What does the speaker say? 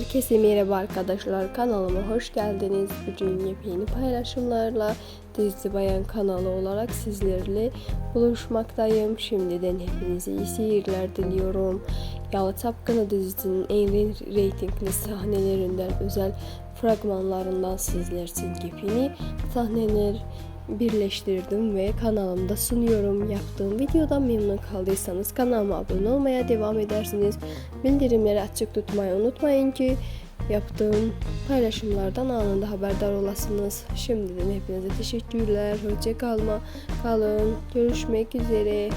Herkese merhaba arkadaşlar kanalıma hoş geldiniz. Bugün yepyeni paylaşımlarla Dizi Bayan kanalı olarak sizlerle buluşmaktayım. Şimdiden hepinize iyi seyirler diliyorum. Yalı Çapkını dizisinin en reytingli sahnelerinden özel fragmanlarından sizler için yepyeni sahneler birleştirdim ve kanalımda sunuyorum. Yaptığım videodan memnun kaldıysanız kanalıma abone olmaya devam edersiniz. Bildirimleri açık tutmayı unutmayın ki yaptığım paylaşımlardan anında haberdar olasınız. Şimdiden hepinize teşekkürler. Hoşça kalma. Kalın. Görüşmek üzere.